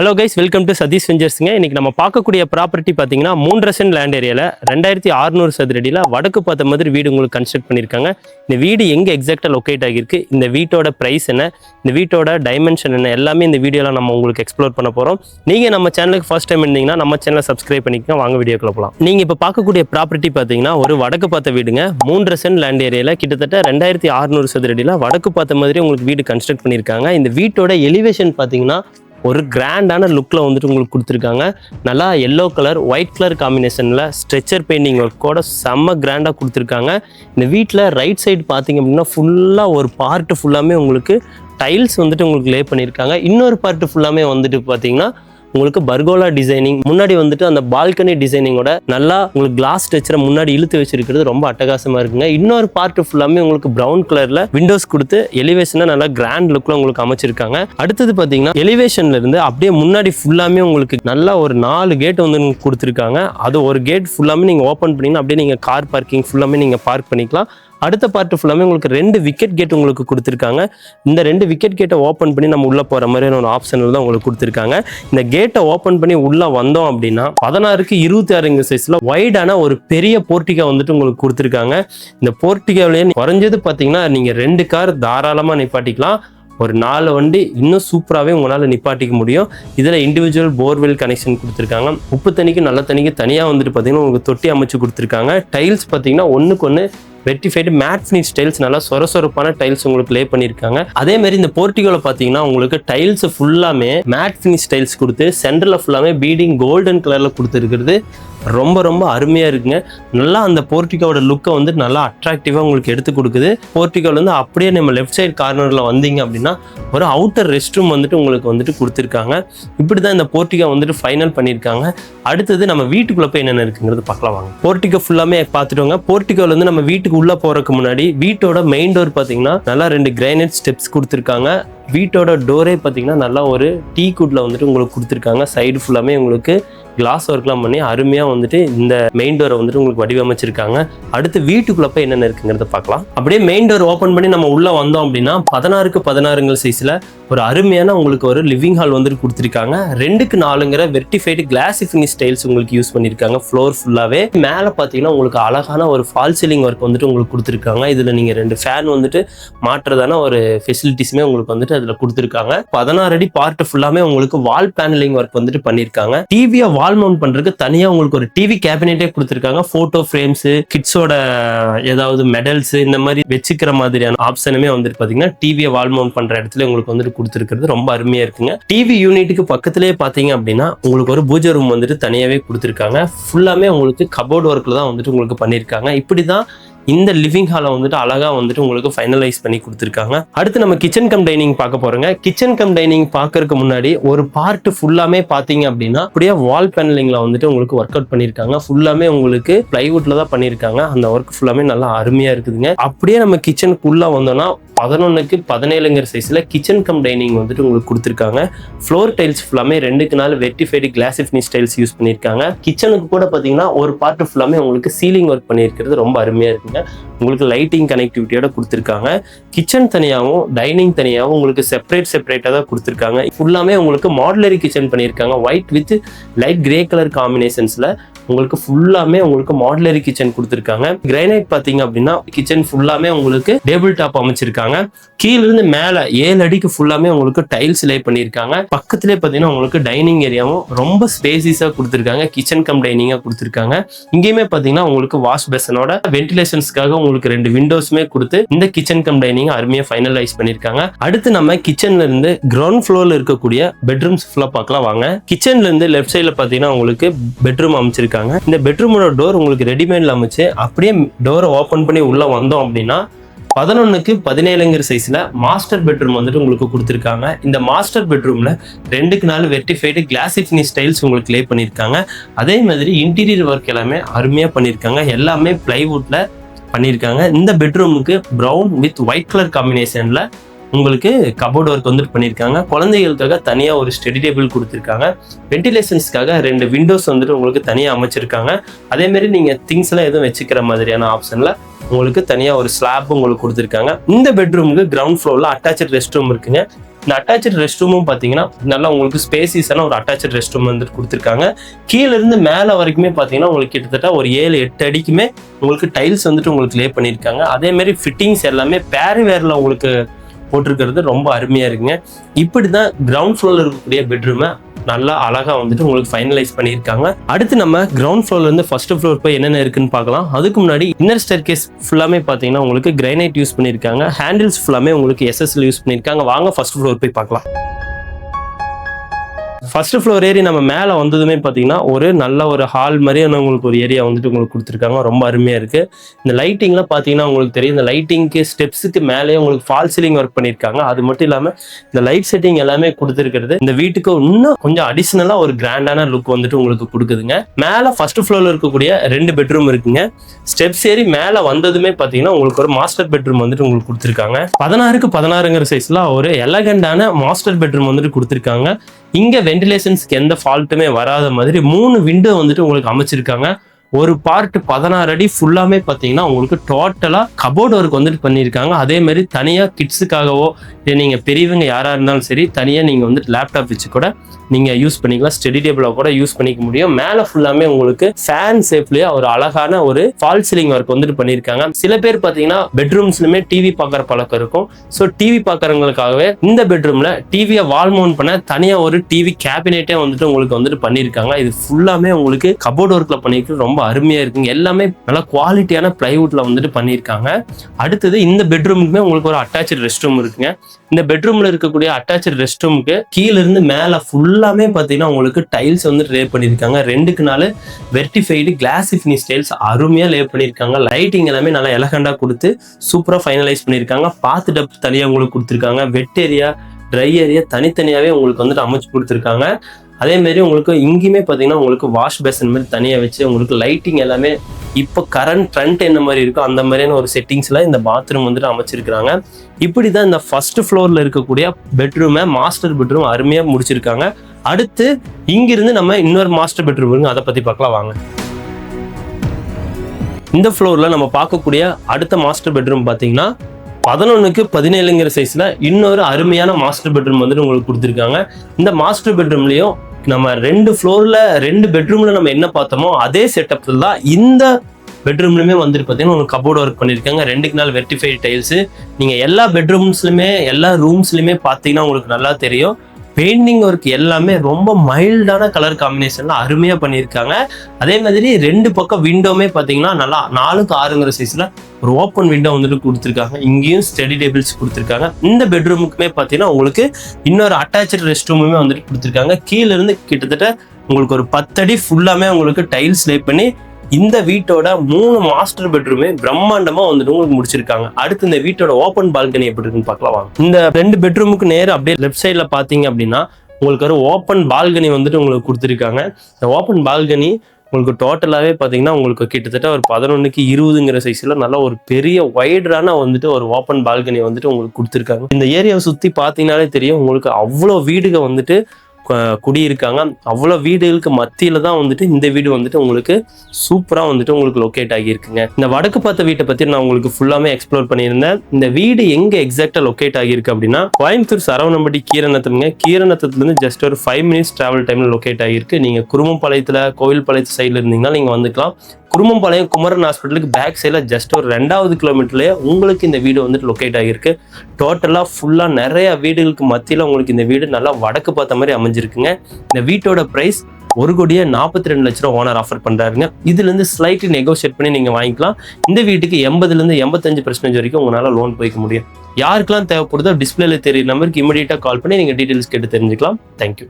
Hello guys welcome to Satish வெஞ்சர்ஸுங்க இன்னைக்கு நம்ம பார்க்கக்கூடிய ப்ராப்பர்ட்டி பார்த்தீங்கன்னா மூன்றரை சென்ட் லேண்ட் ஏரியாவில் ரெண்டாயிரத்தி அறுநூறு சதுரடியில் வடக்கு பார்த்த மாதிரி வீடு உங்களுக்கு கன்ஸ்ட்ரக்ட் பண்ணியிருக்காங்க. இந்த வீடு எங்கே எக்ஸாக்டாக லொக்கேட் ஆகியிருக்கு? இந்த வீட்டோட ப்ரைஸ் என்ன? இந்த வீட்டோட டைமென்ஷன் என்ன? எல்லாமே இந்த வீடியோவில் நம்ம உங்களுக்கு எக்ஸ்ப்ளோர் பண்ண போகிறோம் நீங்கள் நம்ம சேனலுக்கு ஃபர்ஸ்ட் டைம் இருந்தீங்கன்னா நம்ம சேனலை சப்ஸ்கிரைப் பண்ணிக்கோங்க. வாங்க வீடியோக்குள்ள போகலாம் நீங்கள் இப்போ பார்க்கக்கூடிய ப்ராப்பர்ட்டி பார்த்தீங்கன்னா ஒரு வடக்கு பார்த்த வீடுங்க. மூன்றரை சென்ட் லேண்ட் ஏரியாவில் கிட்டத்தட்ட ரெண்டாயிரத்தி அறுநூறு சதுரடியில் வடக்கு பார்த்த மாதிரி உங்களுக்கு வீடு கன்ஸ்ட்ரக்ட் பண்ணியிருக்காங்க. இந்த வீட்டோட எலிவேஷன் பார்த்தீங்கன்னா ஒரு கிராண்டான லுக்கில் வந்துட்டு உங்களுக்கு கொடுத்துருக்காங்க. நல்லா எல்லோ கலர் ஒயிட் கலர் காம்பினேஷனில் ஸ்ட்ரெச்சர் பெயிண்டிங் ஒர்க்கோட செம்ம கிராண்டாக கொடுத்துருக்காங்க. இந்த வீட்டில் ரைட் சைடு பார்த்தீங்க அப்படின்னா ஃபுல்லாக ஒரு பார்ட்டு ஃபுல்லாமே உங்களுக்கு டைல்ஸ் வந்துட்டு உங்களுக்கு லே பண்ணியிருக்காங்க இன்னொரு பார்ட்டு ஃபுல்லாமே வந்துட்டு பார்த்தீங்கன்னா உங்களுக்கு பர்கோலா டிசைனிங் முன்னாடி வந்துட்டு அந்த பால்கனி டிசைனிங்கோட நல்லா உங்களுக்கு கிளாஸ் ஸ்ட்ரக்சரை முன்னாடி இழுத்து வச்சிருக்கிறது ரொம்ப அட்டகாசமா இருக்குங்க. இன்னொரு பார்ட் ஃபுல்லாமே உங்களுக்கு ப்ரௌன் கலர்ல விண்டோஸ் கொடுத்து எலிவேஷனா நல்லா கிராண்ட் லுக்ல உங்களுக்கு அமைச்சிருக்காங்க. அடுத்தது பாத்தீங்கன்னா எலிவேஷன்ல இருந்து அப்படியே முன்னாடி ஃபுல்லாமே உங்களுக்கு நல்லா ஒரு நாலு கேட் வந்து கொடுத்துருக்காங்க. அது ஒரு கேட் ஃபுல்லாமே நீங்க ஓப்பன் பண்ணீங்கன்னா அப்படியே நீங்க கார் பார்க்கிங் ஃபுல்லாமே நீங்க பார்க் பண்ணிக்கலாம். அடுத்த பார்ட் ஃபுல்லாமே உங்களுக்கு ரெண்டு விக்கெட் கேட் உங்களுக்கு கொடுத்துருக்காங்க. இந்த ரெண்டு விக்கெட் கேட்டை ஓப்பன் பண்ணி நம்ம உள்ளே போகிற மாதிரியான ஒரு ஆப்ஷனில் தான் உங்களுக்கு கொடுத்துருக்காங்க. இந்த கேட்டை ஓப்பன் பண்ணி உள்ளே வந்தோம் அப்படின்னா பதினாறுக்கு இருபத்தி ஆறுங்க சைஸில் வைடான ஒரு பெரிய போர்ட்டிகா வந்துட்டு உங்களுக்கு கொடுத்துருக்காங்க. இந்த போர்ட்டிகாவிலேயே குறைஞ்சது பார்த்தீங்கன்னா நீங்கள் ரெண்டு கார் தாராளமாக நிப்பாட்டிக்கலாம். ஒரு நாலு வண்டி இன்னும் சூப்பராகவே உங்களால் நிப்பாட்டிக்க முடியும். இதில் இண்டிவிஜுவல் போர்வெல் கனெக்ஷன் கொடுத்துருக்காங்க. உப்பு தண்ணிக்கு நல்ல தண்ணிக்கு தனியாக வந்துட்டு பார்த்தீங்கன்னா உங்களுக்கு தொட்டி அமைச்சு கொடுத்துருக்காங்க. டைல்ஸ் பார்த்தீங்கன்னா ஒன்றுக்கு ஒன்று வெட்டிஃபைடு மேட் ஃபினிஷ் டைல்ஸ் நல்லா சொர சொரப்பான டைல்ஸ் உங்களுக்கு லே பண்ணியிருக்காங்க. அதே மாதிரி இந்த போர்ட்டிகோவில் பார்த்தீங்கன்னா உங்களுக்கு டைல்ஸ் ஃபுல்லாமே மேட் ஃபினிஷ் டைல்ஸ் கொடுத்து சென்டரில் ஃபுல்லாமே பீடிங் கோல்டன் கலரில் கொடுத்துருக்கிறது. ரொம்ப ரொம்ப அருமையாக இருக்குங்க. நல்லா அந்த போர்ட்டிகோட லுக்கை வந்து நல்லா அட்ராக்டிவாக உங்களுக்கு எடுத்து கொடுக்குது. போர்ட்டிகோவில் வந்து அப்படியே நம்ம லெஃப்ட் சைடு கார்னரில் வந்தீங்க அப்படின்னா ஒரு அவுட்டர் ரெஸ்ட் ரூம் வந்துட்டு உங்களுக்கு வந்துட்டு கொடுத்துருக்காங்க. இப்படி தான் இந்த போர்ட்டிகோ வந்துட்டு ஃபைனல் பண்ணியிருக்காங்க. அடுத்தது நம்ம வீட்டுக்குள்ளே போய் என்னென்ன இருக்குங்கிறது பார்க்கலாம் வாங்க. போர்ட்டிகோ ஃபுல்லாமே பார்த்துட்டோங்க போர்ட்டிகோவில் வந்து நம்ம வீட்டுக்கு உள்ள போறதுக்கு முன்னாடி வீட்டோட மெயின் டோர் பாத்தீங்கன்னா நல்லா ரெண்டு கிரைனைட் ஸ்டெப்ஸ் கொடுத்துருக்காங்க. வீட்டோட டோரே பார்த்தீங்கன்னா நல்லா ஒரு டீ குட்ல வந்துட்டு உங்களுக்கு கொடுத்துருக்காங்க. சைடு ஃபுல்லாமே உங்களுக்கு கிளாஸ் ஒர்க்லாம் பண்ணி அருமையாக வந்துட்டு இந்த மெயின் டோரை வந்துட்டு உங்களுக்கு வடிவமைச்சிருக்காங்க. அடுத்து வீட்டுக்குள்ள போய் என்னென்ன இருக்குங்கிறத பார்க்கலாம். அப்படியே மெயின் டோர் ஓப்பன் பண்ணி நம்ம உள்ளே வந்தோம் அப்படின்னா பதினாறுக்கு பதினாறுங்கள் சைஸில் ஒரு அருமையான உங்களுக்கு ஒரு லிவிங் ஹால் வந்துட்டு கொடுத்துருக்காங்க. ரெண்டுக்கு நாலுங்கிற வெர்டிஃபைடு கிளாசி ஃபினிஷ் ஸ்டைல்ஸ் உங்களுக்கு யூஸ் பண்ணியிருக்காங்க ஃப்ளோர் ஃபுல்லாகவே மேலே பார்த்தீங்கன்னா உங்களுக்கு அழகான ஒரு ஃபால் சீலிங் ஒர்க் வந்துட்டு உங்களுக்கு கொடுத்துருக்காங்க. இதில் நீங்கள் ரெண்டு ஃபேன் வந்துட்டு மாற்றுறதான ஒரு ஃபெசிலிட்டிஸுமே உங்களுக்கு வந்துட்டு அதில் கொடுத்துருக்காங்க. பதினாறு அடி பார்ட் ஃபுல்லாமே உங்களுக்கு வால் பேனலிங் ஒர்க் வந்துட்டு பண்ணியிருக்காங்க டிவியை வால் மவுண்ட் பண்றதுக்கு தனியாக உங்களுக்கு ஒரு டிவி கேபினெட்டே கொடுத்துருக்காங்க. ஃபோட்டோ ஃப்ரேம்ஸ் கிட்ஸோட ஏதாவது மெடல்ஸ் இந்த மாதிரி வச்சுக்கிற மாதிரியான ஆப்ஷனுமே வந்துட்டு பார்த்தீங்கன்னா டிவியை வால் மவுண்ட் பண்ற இடத்துல உங்களுக்கு வந்துட்டு கொடுத்துருக்கிறது ரொம்ப அருமையா இருக்குங்க. டிவி யூனிட்டுக்கு பக்கத்திலே பார்த்தீங்க அப்படின்னா உங்களுக்கு ஒரு பூஜை ரூம் வந்துட்டு தனியாகவே கொடுத்துருக்காங்க. ஃபுல்லாமே உங்களுக்கு கபோர்ட் ஒர்க்கில் தான் வந்துட்டு உங்களுக்கு பண்ணியிருக்காங்க. இப்படி தான் இந்த லிவிங் ஹாலை வந்துட்டு அழகாக வந்துட்டு உங்களுக்கு ஃபைனலைஸ் பண்ணி கொடுத்துருக்காங்க. அடுத்து நம்ம கிச்சன் கம் டைனிங் பார்க்க போகிறோங்க கிச்சன் கம் டைனிங் பார்க்கறதுக்கு முன்னாடி ஒரு பார்ட் ஃபுல்லாமே பார்த்தீங்க அப்படின்னா அப்படியே வால் பேனலிங்கில் வந்துட்டு உங்களுக்கு ஒர்க் அவுட் பண்ணியிருக்காங்க. ஃபுல்லாமே உங்களுக்கு பிளைவுட்ல தான் பண்ணியிருக்காங்க. அந்த ஒர்க் ஃபுல்லாமே நல்லா அருமையாக இருக்குதுங்க. அப்படியே நம்ம கிச்சனுக்குள்ளே வந்தோம்னா பதினொன்றுக்கு பதினேழுங்கிற சைஸில் கிச்சன் கம் டைனிங் வந்துட்டு உங்களுக்கு கொடுத்துருக்காங்க. ஃப்ளோர் டைல்ஸ் ஃபுல்லாமே ரெண்டுக்கு நாள் vitrified classy finish tiles use பண்ணியிருக்காங்க. கிச்சனுக்கு கூட பார்த்தீங்கன்னா ஒரு பார்ட் ஃபுல்லாமே உங்களுக்கு சீலிங் ஒர்க் பண்ணியிருக்கிறது ரொம்ப அருமையாக இருக்குங்க உங்களுக்கு லைட்டிங் கனெக்டிவிட்டியோட கொடுத்துருக்காங்க. கிச்சன் தனியாகவும் டைனிங் தனியாகவும் உங்களுக்கு செப்பரேட் செப்பரேட்டாக தான் கொடுத்துருக்காங்க. ஃபுல்லாமே உங்களுக்கு மாடுலரி கிச்சன் பண்ணியிருக்காங்க. White with light grey colour காம்பினேஷன்ஸில் உங்களுக்கு ஃபுல்லாமே உங்களுக்கு மாடுலரி கிச்சன் கொடுத்துருக்காங்க. கிரைனைட் பார்த்தீங்க அப்படின்னா கிச்சன் ஃபுல்லாமே உங்களுக்கு டேபிள் டாப் அமைச்சிருக்காங்க. கீழ இருந்து மேலே ஏழு அடிக்கு ஃபுல்லாமே உங்களுக்கு டைல்ஸ் லே பண்ணியிருக்காங்க. பக்கத்துலேயே பார்த்தீங்கன்னா உங்களுக்கு டைனிங் ஏரியாவும் ரொம்ப ஸ்பேசிஸாக கொடுத்துருக்காங்க. கிச்சன் கம் டைனிங்காக கொடுத்துருக்காங்க. இங்கேயுமே பார்த்தீங்கன்னா உங்களுக்கு வாஷ் பேசனோட ஆப்ஷன்ஸ்க்காக உங்களுக்கு ரெண்டு விண்டோஸுமே கொடுத்து இந்த கிச்சன் கம் டைனிங் அருமையாக ஃபைனலைஸ் பண்ணியிருக்காங்க அடுத்து நம்ம கிச்சன்ல இருந்து கிரவுண்ட் ஃப்ளோர்ல இருக்கக்கூடிய பெட்ரூம்ஸ் ஃபுல்லாக பார்க்கலாம். வாங்க. கிச்சன்ல இருந்து லெஃப்ட் சைடில் பார்த்தீங்கன்னா உங்களுக்கு பெட்ரூம் அமைச்சிருக்காங்க. இந்த பெட்ரூமோட டோர் உங்களுக்கு ரெடிமேட்ல அமைச்சு அப்படியே டோரை ஓப்பன் பண்ணி உள்ள வந்தோம் அப்படின்னா பதினொன்னுக்கு பதினேழுங்கிற சைஸ்ல மாஸ்டர் பெட்ரூம் வந்துட்டு உங்களுக்கு கொடுத்துருக்காங்க. இந்த மாஸ்டர் பெட்ரூம்ல ரெண்டுக்கு நாலு வெர்டிஃபைடு கிளாசி ஃபினிஷ் உங்களுக்கு லே பண்ணியிருக்காங்க அதே மாதிரி இன்டீரியர் ஒர்க் எல்லாமே அருமையா பண்ணியிருக்காங்க எல்லாமே பிளைவுட்ல பண்ணியிருக்காங்க. இந்த பெட்ரூமுக்கு ப்ரௌன் வித் ஒயிட் கலர் காம்பினேஷனில் உங்களுக்கு கபோர்டு ஒர்க் வந்துட்டு பண்ணியிருக்காங்க. குழந்தைகளுக்காக தனியாக ஒரு ஸ்டடி டேபிள் கொடுத்துருக்காங்க. வென்டிலேஷன்ஸ்க்காக ரெண்டு விண்டோஸ் வந்துட்டு உங்களுக்கு தனியாக அமைச்சிருக்காங்க. அதேமாரி நீங்கள் திங்ஸ் எல்லாம் எதுவும் வச்சுக்கிற மாதிரியான ஆப்ஷனில் உங்களுக்கு தனியாக ஒரு ஸ்லாப் உங்களுக்கு கொடுத்துருக்காங்க. இந்த பெட்ரூமுக்கு கிரவுண்ட் ஃப்ளோரில் அட்டாச்சு ரெஸ்ட் ரூம் இருக்குங்க. இந்த அட்டாச்சு ரெஸ்ட் ரூமும் பார்த்தீங்கன்னா நல்லா உங்களுக்கு ஸ்பேசிஸான ஒரு அட்டாச்சு ரெஸ்ட் ரூம் வந்துட்டு கொடுத்துருக்காங்க. கீழேருந்து மேலே வரைக்குமே பார்த்தீங்கன்னா உங்களுக்கு கிட்டத்தட்ட ஒரு ஏழு எட்டு அடிக்குமே உங்களுக்கு டைல்ஸ் வந்துட்டு உங்களுக்கு லே பண்ணியிருக்காங்க. அதேமாரி ஃபிட்டிங்ஸ் எல்லாமே பேர் வேரில் உங்களுக்கு போட்டிருக்கிறது. ரொம்ப அருமையா இருக்குங்க. இப்படி தான் கிரவுண்ட் ஃப்ளோரில் இருக்கக்கூடிய பெட்ரூமை நல்லா அழகா வந்துட்டு உங்களுக்கு ஃபைனலைஸ் பண்ணியிருக்காங்க. அடுத்து நம்ம கிரவுண்ட் ஃப்ளோர்ல இருந்து ஃபர்ஸ்ட் ஃப்ளோர் போய் என்னென்ன இருக்குன்னு பார்க்கலாம். அதுக்கு முன்னாடி இன்னர் ஸ்டேர் கேஸ் ஃபுல்லாமே பார்த்தீங்கன்னா உங்களுக்கு கிரைனைட் யூஸ் பண்ணியிருக்காங்க. ஹேண்டில்ஸ் ஃபுல்லாமே உங்களுக்கு எஸ்எஸ்எல் யூஸ் பண்ணியிருக்காங்க. வாங்க ஃபர்ஸ்ட் ஃப்ளோர் போய் பார்க்கலாம். ஃபர்ஸ்ட் ஃப்ளோர் ஏறி நம்ம மேலே வந்ததுமே பார்த்தீங்கன்னா ஒரு நல்ல ஒரு ஹால் மாதிரியான உங்களுக்கு ஒரு ஏரியா வந்துட்டு உங்களுக்கு கொடுத்துருக்காங்க. ரொம்ப அருமையாக இருக்குது இந்த லைட்டிங்லாம் பார்த்தீங்கன்னா உங்களுக்கு தெரியும். இந்த லைட்டிங்க்கு ஸ்டெப்ஸுக்கு மேலேயே உங்களுக்கு ஃபால் சீலிங் ஒர்க் பண்ணியிருக்காங்க. அது மட்டும் இல்லாமல் இந்த லைட் செட்டிங் எல்லாமே கொடுத்துருக்கிறது. இந்த வீட்டுக்கு இன்னும் கொஞ்சம் அடிஷ்னலாக ஒரு கிராண்டான லுக் வந்துட்டு உங்களுக்கு கொடுக்குதுங்க. மேலே ஃபர்ஸ்ட் ஃப்ளோரில் இருக்கக்கூடிய ரெண்டு பெட்ரூம் இருக்குங்க. ஸ்டெப்ஸ் ஏறி மேலே வந்ததுமே பார்த்தீங்கன்னா உங்களுக்கு ஒரு மாஸ்டர் பெட்ரூம் வந்துட்டு உங்களுக்கு கொடுத்துருக்காங்க. பதினாறுக்கு பதினாறுங்கிற சைஸில் ஒரு எலகண்டான மாஸ்டர் பெட்ரூம் வந்துட்டு கொடுத்துருக்காங்க. இங்க வென்டிலேஷன்ஸ்க்கு எந்த ஃபால்ட்டுமே வராத மாதிரி மூணு விண்டோ வந்துட்டு உங்களுக்கு அமைச்சிருக்காங்க. ஒரு பார்ட் பதினாறு அடி ஃபுல்லாமே பார்த்தீங்கன்னா உங்களுக்கு டோட்டலாக கபோர்ட் ஒர்க் வந்துட்டு பண்ணியிருக்காங்க. அதே மாதிரி தனியாக கிட்ஸுக்காகவோ இல்லை நீங்கள் பெரியவங்க யாராக இருந்தாலும் சரி தனியாக நீங்கள் வந்துட்டு லேப்டாப் வச்சு கூட நீங்கள் யூஸ் பண்ணிக்கலாம். ஸ்டெடி டேபிளாக கூட யூஸ் பண்ணிக்க முடியும். மேலே ஃபுல்லாமே உங்களுக்கு ஃபேன் சேஃப்லேயே ஒரு அழகான ஒரு ஃபால் சீலிங் ஒர்க் வந்துட்டு பண்ணியிருக்காங்க. சில பேர் பார்த்தீங்கன்னா பெட்ரூம்ஸ்லுமே டிவி பார்க்குற பழக்கம் இருக்கும். ஸோ டிவி பார்க்குறவங்களுக்காகவே இந்த பெட்ரூமில் டிவியை வால் மவுண்ட் பண்ண தனியாக ஒரு டிவி கேபினெட்டே வந்துட்டு உங்களுக்கு வந்துட்டு பண்ணியிருக்காங்க. இது ஃபுல்லாமே உங்களுக்கு கபோர்ட் ஒர்க்கில் பண்ணியிருக்கு ரொம்ப அருமையாக இருக்குங்க. எல்லாமே நல்லா குவாலிட்டியான பிளைவுட்ல வந்துட்டு பண்ணியிருக்காங்க. அடுத்தது இந்த பெட்ரூமுக்குமே உங்களுக்கு ஒரு அட்டாச்சு ரெஸ்ட் ரூம் இருக்குங்க. இந்த பெட்ரூம்ல இருக்கக்கூடிய அட்டாச்சு ரெஸ்ட் ரூமுக்கு கீழ இருந்து மேலே ஃபுல்லாமே பார்த்தீங்கன்னா உங்களுக்கு டைல்ஸ் வந்து லே பண்ணியிருக்காங்க. ரெண்டுக்கு நாள் வெர்டிஃபைடு கிளாசி ஃபினிஷ் டைல்ஸ் அருமையாக லே பண்ணியிருக்காங்க. லைட்டிங் எல்லாமே நல்லா எலகண்டாக கொடுத்து சூப்பராக ஃபைனலைஸ் பண்ணியிருக்காங்க. பாத்து டப் தனியாக உங்களுக்கு கொடுத்துருக்காங்க. வெட் ஏரியா ட்ரை ஏரியா தனித்தனியாகவே உங்களுக்கு வந்துட்டு அமைச்சு கொடுத்துருக்காங்க. அதே மாதிரி உங்களுக்கு இங்கேயுமே பார்த்தீங்கன்னா உங்களுக்கு வாஷ் பேசன் மாதிரி தனியாக வச்சு உங்களுக்கு லைட்டிங் எல்லாமே இப்போ கரண்ட் ட்ரெண்ட் என்ன மாதிரி இருக்கோ அந்த மாதிரியான ஒரு செட்டிங்ஸில் இந்த பாத்ரூம் வந்துட்டு அமைச்சிருக்கிறாங்க. இப்படி தான் இந்த ஃபர்ஸ்ட் ஃப்ளோரில் இருக்கக்கூடிய பெட்ரூமை மாஸ்டர் பெட்ரூம் அருமையாக முடிச்சிருக்காங்க. அடுத்து இங்கிருந்து நம்ம இன்னொரு மாஸ்டர் பெட்ரூம் இருக்கு அதை பற்றி பார்க்கலாம் வாங்க. இந்த ஃப்ளோரில் நம்ம பார்க்கக்கூடிய அடுத்த மாஸ்டர் பெட்ரூம் பார்த்தீங்கன்னா பதினொன்றுக்கு பதினேழுங்கிற சைஸில் இன்னொரு அருமையான மாஸ்டர் பெட்ரூம் வந்துட்டு உங்களுக்கு கொடுத்துருக்காங்க. இந்த மாஸ்டர் பெட்ரூம்லேயும் நம்ம ரெண்டு ஃப்ளோரில் ரெண்டு பெட்ரூமில் நம்ம என்ன பார்த்தோமோ அதே செட்டப்பில் தான் இந்த பெட்ரூம்லையுமே வந்துட்டு பார்த்தீங்கன்னா உங்களுக்கு கபோர்டு ஒர்க் பண்ணியிருக்காங்க. ரெண்டுக்கு நாள் வெர்டிஃபைடு டைல்ஸு நீங்கள் எல்லா பெட்ரூம்ஸ்லையுமே எல்லா ரூம்ஸ்லையுமே பார்த்தீங்கன்னா உங்களுக்கு நல்லா தெரியும். பெயிண்டிங் ஒர்க் எல்லாமே ரொம்ப மைல்டான கலர் காம்பினேஷன்ல அருமையாக பண்ணியிருக்காங்க. அதே மாதிரி ரெண்டு பக்கம் விண்டோமே பார்த்தீங்கன்னா நல்லா நாலுக்கு ஆறுங்கிற சைஸில் ஒரு ஓப்பன் விண்டோ வந்துட்டு கொடுத்துருக்காங்க. இங்கேயும் ஸ்டடி டேபிள்ஸ் கொடுத்துருக்காங்க. இந்த பெட்ரூமுக்குமே பார்த்தீங்கன்னா உங்களுக்கு இன்னொரு அட்டாச்சு ரெஸ்ட் ரூமுமே வந்துட்டு கொடுத்துருக்காங்க. கீழே இருந்து கிட்டத்தட்ட உங்களுக்கு ஒரு பத்தடி ஃபுல்லாமே உங்களுக்கு டைல்ஸ் லே பண்ணி இந்த வீட்டோட மூணு மாஸ்டர் பெட்ரூமே பிரம்மாண்டமா வந்துட்டு உங்களுக்கு முடிச்சிருக்காங்க. அடுத்து இந்த வீட்டோட ஓப்பன் பால்கனி எப்படி இருக்குன்னு பார்க்கலாம் இந்த ரெண்டு பெட்ரூமுக்கு நேரம் அப்படியே லெஃப்ட் சைடில் பாத்தீங்க அப்படின்னா உங்களுக்கு ஒரு ஓப்பன் பால்கனி வந்துட்டு உங்களுக்கு கொடுத்துருக்காங்க. இந்த ஓப்பன் பால்கனி உங்களுக்கு டோட்டலாகவே பார்த்தீங்கன்னா உங்களுக்கு கிட்டத்தட்ட ஒரு பதினொன்றுக்கு இருபதுங்கிற சைஸில் நல்ல ஒரு பெரிய ஒய்டரான வந்துட்டு ஒரு ஓப்பன் பால்கனி வந்துட்டு உங்களுக்கு கொடுத்துருக்காங்க. இந்த ஏரியாவை சுற்றி பார்த்தீங்கனாலே தெரியும் உங்களுக்கு அவ்வளோ வீடுகள் வந்துட்டு குடியிருக்காங்க. அவ்வளோ வீடுகளுக்கு மத்தியில் தான் வந்துட்டு இந்த வீடு வந்துட்டு உங்களுக்கு சூப்பராக வந்துட்டு உங்களுக்கு லொக்கேட் ஆகியிருக்குங்க. இந்த வடக்கு பார்த்த வீட்டை பற்றி நான் உங்களுக்கு ஃபுல்லாமே எக்ஸ்ப்ளோர் பண்ணியிருந்தேன். இந்த வீடு எங்கே எக்ஸாக்டாக லொக்கேட் ஆகியிருக்கு அப்படின்னா கோயம்புத்தூர் சரவணம்பட்டி கீரநத்தம்ங்க கீரநத்தத்துலேருந்து ஜஸ்ட் ஒரு ஃபைவ் மினிட்ஸ் ட்ராவல் டைமில் லொக்கேட் ஆகியிருக்கு. நீங்கள் குருமம்பாளையத்தில் கோவில்பாளையத்து சைடில் இருந்தீங்கன்னா நீங்கள் வந்துக்கலாம். குருமம்பாளையம் குமரன் ஹாஸ்பிட்டலுக்கு பேக் சைடில் ஜஸ்ட் ஒரு ரெண்டாவது கிலோமீட்டர்லேயே உங்களுக்கு இந்த வீடு வந்துட்டு லொக்கேட் ஆகியிருக்கு. டோட்டலாக ஃபுல்லாக நிறைய வீடுகளுக்கு மத்தியில் உங்களுக்கு இந்த வீடு நல்லா வடக்கு பார்த்த மாதிரி அமைஞ்சிருக்குங்க இந்த வீட்டோட ப்ரைஸ் ஒரு கோடியே நாற்பத்தி ரெண்டு லட்ச ரூபா ஓனர் ஆஃபர் பண்ணுறாருங்க இதுலேருந்து ஸ்லைட்லி நெகோஷியேட் பண்ணி நீங்கள் வாங்கிக்கலாம். இந்த வீட்டுக்கு எண்பதுலேருந்து எண்பத்தஞ்சு பர்சன்டேஜ் வரைக்கும் உங்களால் லோன் போய்க்க முடியும். யாருக்கெல்லாம் தேவைப்படுதோ டிஸ்பிளேல தெரியுற நம்பருக்கு இமீடியட்டாக கால் பண்ணி நீங்கள் டீட்டெயில்ஸ் கேட்டு தெரிஞ்சுக்கலாம். தேங்க்யூ